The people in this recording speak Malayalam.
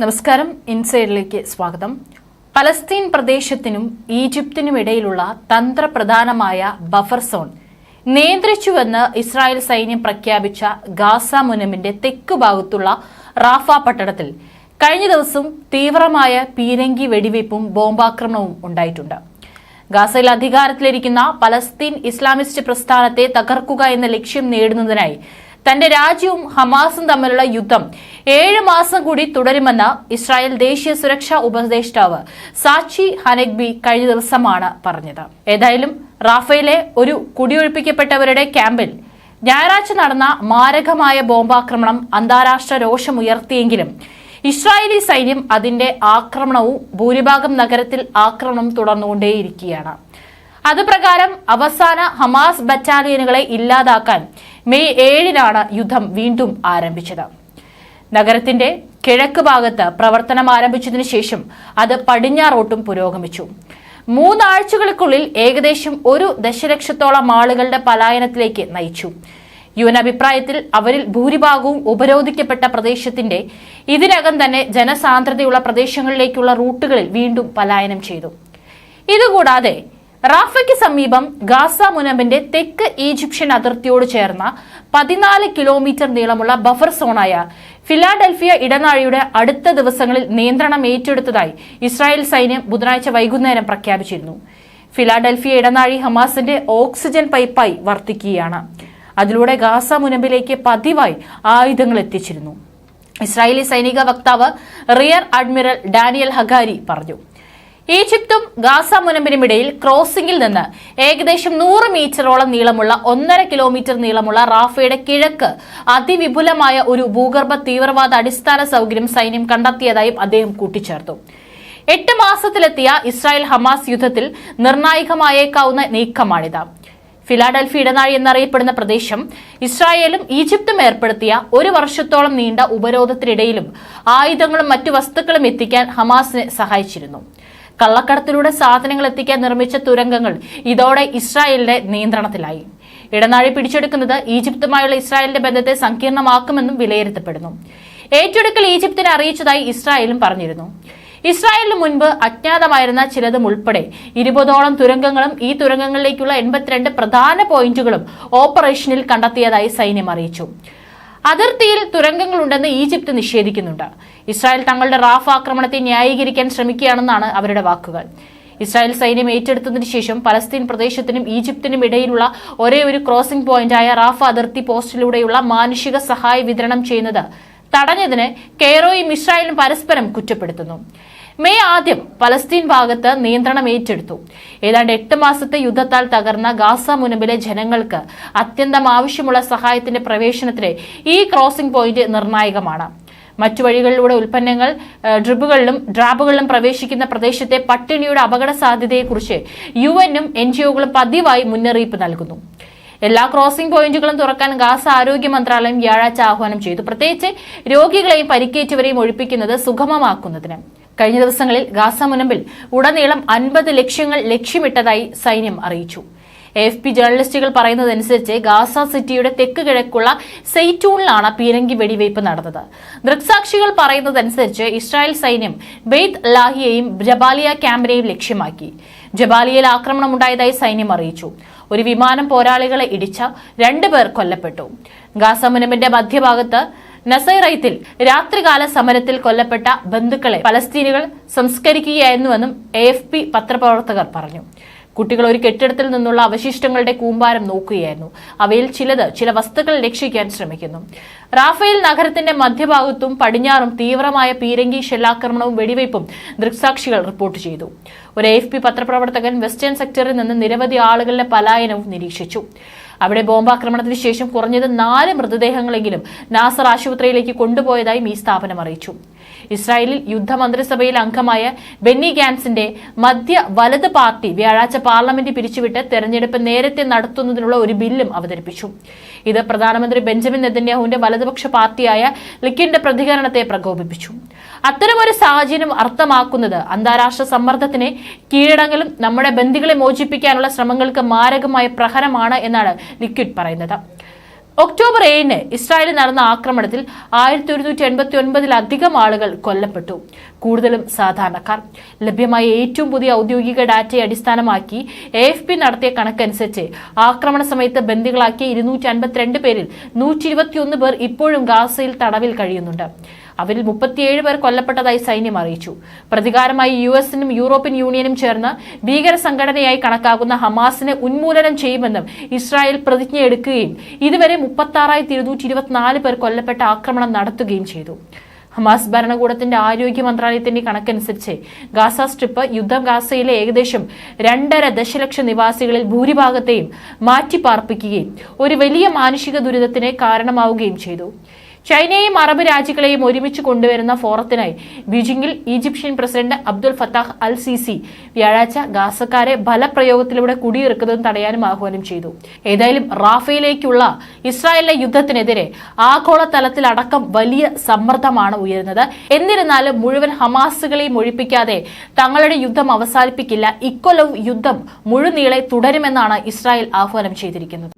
നമസ്കാരം. ഇൻസൈഡിലേക്ക് സ്വാഗതം. പലസ്തീൻ പ്രദേശത്തിനും ഈജിപ്തിനും ഇടയിലുള്ള തന്ത്രപ്രധാനമായ ബഫർ സോൺ നിയന്ത്രിച്ചുവെന്ന് ഇസ്രായേൽ സൈന്യം പ്രഖ്യാപിച്ച ഗാസ മുനമിന്റെ തെക്ക് ഭാഗത്തുള്ള റാഫ പട്ടണത്തിൽ കഴിഞ്ഞ ദിവസം തീവ്രമായ പീരങ്കി വെടിവയ്പും ബോംബാക്രമണവും ഉണ്ടായിട്ടുണ്ട്. ഗാസയിൽ അധികാരത്തിലിരിക്കുന്ന പലസ്തീൻ ഇസ്ലാമിസ്റ്റ് പ്രസ്ഥാനത്തെ തകർക്കുക എന്ന ലക്ഷ്യം നേടുന്നതിനായി തന്റെ രാജ്യവും ഹമാസും തമ്മിലുള്ള യുദ്ധം ഏഴ് മാസം കൂടി തുടരുമെന്ന് ഇസ്രായേൽ ദേശീയ സുരക്ഷാ ഉപദേഷ്ടാവ് സാക്ഷി ഹനഗ്ബി കഴിഞ്ഞ ദിവസമാണ് പറഞ്ഞത്. ഏതായാലും റാഫയിലെ ഒരു കുടിയൊഴിപ്പിക്കപ്പെട്ടവരുടെ ക്യാമ്പിൽ ഞായറാഴ്ച നടന്ന മാരകമായ ബോംബാക്രമണം അന്താരാഷ്ട്ര രോഷമുയർത്തിയെങ്കിലും ഇസ്രായേലി സൈന്യം അതിന്റെ ആക്രമണവും ഭൂരിഭാഗം നഗരത്തിൽ ആക്രമണം തുടർന്നുകൊണ്ടേയിരിക്കുകയാണ്. അതുപ്രകാരം അവസാന ഹമാസ് ബറ്റാലിയനുകളെ ഇല്ലാതാക്കാൻ മെയ് ഏഴിനാണ് യുദ്ധം വീണ്ടും ആരംഭിച്ചത്. നഗരത്തിന്റെ കിഴക്ക് ഭാഗത്ത് പ്രവർത്തനം ആരംഭിച്ചതിന് ശേഷം അത് പടിഞ്ഞാറോട്ടും പുരോഗമിച്ചു. മൂന്നാഴ്ചകൾക്കുള്ളിൽ ഏകദേശം ഒരു ദശലക്ഷത്തോളം ആളുകളുടെ പലായനത്തിലേക്ക് നയിച്ചു. യു എൻ അഭിപ്രായത്തിൽ അവരിൽ ഭൂരിഭാഗവും ഉപരോധിക്കപ്പെട്ട പ്രദേശത്തിന്റെ ഇതിനകം തന്നെ ജനസാന്ദ്രതയുള്ള പ്രദേശങ്ങളിലേക്കുള്ള റൂട്ടുകളിൽ വീണ്ടും പലായനം ചെയ്തു. ഇതുകൂടാതെ റാഫയ്ക്ക് സമീപം ഗാസ മുനമ്പിന്റെ തെക്ക് ഈജിപ്ഷ്യൻ അതിർത്തിയോട് ചേർന്ന പതിനാല് കിലോമീറ്റർ നീളമുള്ള ബഫർ സോണായ ഫിലാഡൽഫിയ ഇടനാഴിയുടെ അടുത്ത ദിവസങ്ങളിൽ നിയന്ത്രണം ഏറ്റെടുത്തതായി ഇസ്രായേൽ സൈന്യം ബുധനാഴ്ച വൈകുന്നേരം പ്രഖ്യാപിച്ചിരുന്നു. ഫിലാഡൽഫിയ ഇടനാഴി ഹമാസിന്റെ ഓക്സിജൻ പൈപ്പായി വർത്തിക്കുകയാണ്. അതിലൂടെ ഗാസ മുനമ്പിലേക്ക് പതിവായി ആയുധങ്ങൾ എത്തിച്ചിരുന്നു. ഇസ്രായേലി സൈനിക വക്താവ് റിയർ അഡ്മിറൽ ഡാനിയൽ ഹഗാരി പറഞ്ഞു. ഈജിപ്തും ഗാസ മുനമ്പിനുമിടയിൽ ക്രോസിംഗിൽ നിന്ന് ഏകദേശം നൂറ് മീറ്ററോളം നീളമുള്ള ഒന്നര കിലോമീറ്റർ നീളമുള്ള റാഫയുടെ കിഴക്ക് അതിവിപുലമായ ഒരു ഭൂഗർഭ തീവ്രവാദ അടിസ്ഥാന സൗകര്യം സൈന്യം കണ്ടെത്തിയതായും അദ്ദേഹം കൂട്ടിച്ചേർത്തു. എട്ട് മാസത്തിലെത്തിയ ഇസ്രായേൽ ഹമാസ് യുദ്ധത്തിൽ നിർണായകമായേക്കാവുന്ന നീക്കമാണിത്. ഫിലാഡൽഫി ഇടനാഴി എന്നറിയപ്പെടുന്ന പ്രദേശം ഇസ്രായേലും ഈജിപ്തും ഏർപ്പെടുത്തിയ ഒരു വർഷത്തോളം നീണ്ട ഉപരോധത്തിനിടയിലും ആയുധങ്ങളും മറ്റു വസ്തുക്കളും എത്തിക്കാൻ ഹമാസിനെ സഹായിച്ചിരുന്നു. കള്ളക്കടത്തിലൂടെ സാധനങ്ങൾ എത്തിക്കാൻ നിർമ്മിച്ച തുരങ്കങ്ങൾ ഇതോടെ ഇസ്രായേലിന്റെ നിയന്ത്രണത്തിലായി. ഇടനാഴി പിടിച്ചെടുക്കുന്നത് ഈജിപ്തുമായുള്ള ഇസ്രായേലിന്റെ ബന്ധത്തെ സങ്കീർണമാക്കുമെന്നും വിലയിരുത്തപ്പെടുന്നു. ഏറ്റെടുക്കൽ ഈജിപ്തിനെ അറിയിച്ചതായി ഇസ്രായേലും പറഞ്ഞിരുന്നു. ഇസ്രായേലിന് മുൻപ് അജ്ഞാതമായിരുന്ന ചിലതും ഉൾപ്പെടെ ഇരുപതോളം തുരങ്കങ്ങളും ഈ തുരങ്കങ്ങളിലേക്കുള്ള എൺപത്തിരണ്ട് പ്രധാന പോയിന്റുകളും ഓപ്പറേഷനിൽ കണ്ടെത്തിയതായി സൈന്യം അറിയിച്ചു. അതിർത്തിയിൽ തുരങ്കങ്ങളുണ്ടെന്ന് ഈജിപ്ത് നിഷേധിക്കുന്നുണ്ട്. ഇസ്രായേൽ തങ്ങളുടെ റാഫ് ആക്രമണത്തെ ന്യായീകരിക്കാൻ ശ്രമിക്കുകയാണെന്നാണ് അവരുടെ വാക്കുകൾ. ഇസ്രായേൽ സൈന്യം ഏറ്റെടുത്തതിന് ശേഷം പലസ്തീൻ പ്രദേശത്തിനും ഈജിപ്തിനും ഇടയിലുള്ള ഒരേ ഒരു ക്രോസിംഗ് പോയിന്റായ റാഫ അതിർത്തി പോസ്റ്റിലൂടെയുള്ള മാനുഷിക സഹായ വിതരണം ചെയ്യുന്നത് തടഞ്ഞതിന് കെയറോയും ഇസ്രായേലും പരസ്പരം കുറ്റപ്പെടുത്തുന്നു. മെയ് ആദ്യം പലസ്തീൻ ഭാഗത്ത് നിയന്ത്രണം ഏറ്റെടുത്തു. ഏതാണ്ട് എട്ട് മാസത്തെ യുദ്ധത്താൽ തകർന്ന ഗാസ മുനമ്പിലെ ജനങ്ങൾക്ക് അത്യന്തം ആവശ്യമുള്ള സഹായത്തിന്റെ പ്രവേശനത്തിന് ഈ ക്രോസിംഗ് പോയിന്റ് നിർണായകമാണ്. മറ്റു വഴികളിലൂടെ ഉൽപ്പന്നങ്ങൾ ഡ്രിബുകളിലും ഡ്രാബുകളിലും പ്രവേശിക്കുന്ന പ്രദേശത്തെ പട്ടിണിയുടെ അപകട സാധ്യതയെക്കുറിച്ച് യു എനും എൻ ജി ഒകളും പതിവായി മുന്നറിയിപ്പ് നൽകുന്നു. എല്ലാ ക്രോസിംഗ് പോയിന്റുകളും തുറക്കാൻ ഗാസ ആരോഗ്യ മന്ത്രാലയം വ്യാഴാഴ്ച ആഹ്വാനം ചെയ്തു. പ്രത്യേകിച്ച് രോഗികളെയും പരിക്കേറ്റവരെയും ഒഴിപ്പിക്കുന്നത് സുഗമമാക്കുന്നതിന്. കഴിഞ്ഞ ദിവസങ്ങളിൽ ഗാസ മുനമ്പിൽ ഉടനീളം അൻപത് ലക്ഷ്യങ്ങൾ ലക്ഷ്യമിട്ടതായി സൈന്യം അറിയിച്ചു. എഫ് പി ജേർണലിസ്റ്റുകൾ പറയുന്നതനുസരിച്ച് ഗാസ സിറ്റിയുടെ തെക്ക് കിഴക്കുള്ള സെയ്റ്റൂണിലാണ് പീരങ്കി വെടിവയ്പ് നടന്നത്. ദൃക്സാക്ഷികൾ പറയുന്നതനുസരിച്ച് ഇസ്രായേൽ സൈന്യം ബെയ്ത്ത് ലാഹിയെയും ജബാലിയ ക്യാമ്പിനെയും ലക്ഷ്യമാക്കി. ജബാലിയയിൽ ആക്രമണം ഉണ്ടായതായി സൈന്യം അറിയിച്ചു. ഒരു വിമാനം പോരാളികളെ ഇടിച്ച രണ്ടുപേർ കൊല്ലപ്പെട്ടു. ഗാസ മുനമ്പിന്റെ മധ്യഭാഗത്ത് നസൈറൈത്തിൽ രാത്രികാല സമരത്തിൽ കൊല്ലപ്പെട്ട ബന്ധുക്കളെ പലസ്തീനുകൾ സംസ്കരിക്കുകയായിരുന്നുവെന്നും എ എഫ് പി പത്രപ്രവർത്തകർ പറഞ്ഞു. കുട്ടികൾ ഒരു കെട്ടിടത്തിൽ നിന്നുള്ള അവശിഷ്ടങ്ങളുടെ കൂമ്പാരം നോക്കുകയായിരുന്നു. അവയിൽ ചിലത് ചില വസ്തുക്കൾ രക്ഷിക്കാൻ ശ്രമിക്കുന്നു. റാഫേൽ നഗരത്തിന്റെ മധ്യഭാഗത്തും പടിഞ്ഞാറും തീവ്രമായ പീരങ്കി ഷെല്ലാക്രമണവും വെടിവയ്പും ദൃക്സാക്ഷികൾ റിപ്പോർട്ട് ചെയ്തു. ഒരു എഫ് പത്രപ്രവർത്തകൻ വെസ്റ്റേൺ സെക്ടറിൽ നിന്ന് നിരവധി ആളുകളുടെ പലായനവും നിരീക്ഷിച്ചു. അവിടെ ബോംബാക്രമണത്തിന് ശേഷം കുറഞ്ഞത് നാല് മൃതദേഹങ്ങളെങ്കിലും നാസർ ആശുപത്രിയിലേക്ക് കൊണ്ടുപോയതായും ഈ സ്ഥാപനം അറിയിച്ചു ഇസ്രായേലിൽ യുദ്ധമന്ത്രിസഭയിൽ അംഗമായ ബെന്നി ഗാൻസിന്റെ മധ്യ വലത് പാർട്ടി വ്യാഴാഴ്ച പാർലമെന്റ് പിരിച്ചുവിട്ട് തെരഞ്ഞെടുപ്പ് നേരത്തെ നടത്തുന്നതിനുള്ള ഒരു ബില്ലും അവതരിപ്പിച്ചു. ഇത് പ്രധാനമന്ത്രി ബെഞ്ചമിൻ നെതന്യാഹുവിന്റെ വലതുപക്ഷ പാർട്ടിയായ ലിക്കിന്റെ പ്രതികരണത്തെ പ്രകോപിപ്പിച്ചു. അത്തരമൊരു സാഹചര്യം അർത്ഥമാക്കുന്നത് അന്താരാഷ്ട്ര സമ്മർദ്ദത്തിനെ കീഴടങ്ങലും നമ്മുടെ ബന്ധികളെ മോചിപ്പിക്കാനുള്ള ശ്രമങ്ങൾക്ക് മാരകമായ പ്രഹരമാണ് എന്നാണ് ലിക്വിഡ് പറയുന്നത്. ഒക്ടോബർ ഏഴിന് ഇസ്രായേലിൽ നടന്ന ആക്രമണത്തിൽ ആയിരത്തി ഒരുന്നൂറ്റി എൺപത്തി ഒൻപതിലധികം ആളുകൾ കൊല്ലപ്പെട്ടു. കൂടുതലും സാധാരണക്കാർ. ലഭ്യമായ ഏറ്റവും പുതിയ ഔദ്യോഗിക ഡാറ്റയെ അടിസ്ഥാനമാക്കി എ എഫ് പി നടത്തിയ കണക്കനുസരിച്ച് ആക്രമണ സമയത്ത് ബന്ദികളാക്കിയ ഇരുന്നൂറ്റി അൻപത്തിരണ്ട് പേരിൽ നൂറ്റി ഇരുപത്തിയൊന്ന് പേർ ഇപ്പോഴും ഗാസയിൽ തടവിൽ കഴിയുന്നുണ്ട്. അവരിൽ മുപ്പത്തിയേഴ് പേർ കൊല്ലപ്പെട്ടതായി സൈന്യം അറിയിച്ചു. പ്രതികാരമായി യു എസിനും യൂറോപ്യൻ യൂണിയനും ചേർന്ന് ഭീകര സംഘടനയായി കണക്കാക്കുന്ന ഹമാസിനെ ഉന്മൂലനം ചെയ്യുമെന്നും ഇസ്രായേൽ പ്രതിജ്ഞയെടുക്കുകയും ഇതുവരെ മുപ്പത്തി ഇരുന്നൂറ്റി ഇരുപത്തിനാല് പേർ കൊല്ലപ്പെട്ട ആക്രമണം നടത്തുകയും ചെയ്തു. ഹമാസ് ഭരണകൂടത്തിന്റെ ആരോഗ്യ മന്ത്രാലയത്തിന്റെ കണക്കനുസരിച്ച് ഗാസ സ്ട്രിപ്പ് യുദ്ധം ഗാസയിലെ ഏകദേശം രണ്ടര ദശലക്ഷം നിവാസികളിൽ ഭൂരിഭാഗത്തെയും മാറ്റിപ്പാർപ്പിക്കുകയും ഒരു വലിയ മാനുഷിക ദുരിതത്തിന് കാരണമാവുകയും ചെയ്തു. ചൈനയെയും അറബ് രാജ്യങ്ങളെയും ഒരുമിച്ച് കൊണ്ടുവരുന്ന ഫോറത്തിനായി ബീജിംഗിൽ Egyptian president Abdul Fattah al Sisi വ്യാഴാഴ്ച ഗാസക്കാരെ ബലപ്രയോഗത്തിലൂടെ കുടിയിറക്കുന്നതും തടയാനും ആഹ്വാനം ചെയ്തു. ഏതായാലും റാഫയിലേക്കുള്ള ഇസ്രായേലിലെ യുദ്ധത്തിനെതിരെ ആഗോളതലത്തിലടക്കം വലിയ സമ്മർദ്ദമാണ് ഉയരുന്നത്. എന്നിരുന്നാലും മുഴുവൻ ഹമാസുകളെയും ഒഴിപ്പിക്കാതെ തങ്ങളുടെ യുദ്ധം അവസാനിപ്പിക്കില്ല. ഇക്കൊല്ലവും യുദ്ധം മുഴുനീളെ തുടരുമെന്നാണ് ഇസ്രായേൽ ആഹ്വാനം ചെയ്തിരിക്കുന്നത്.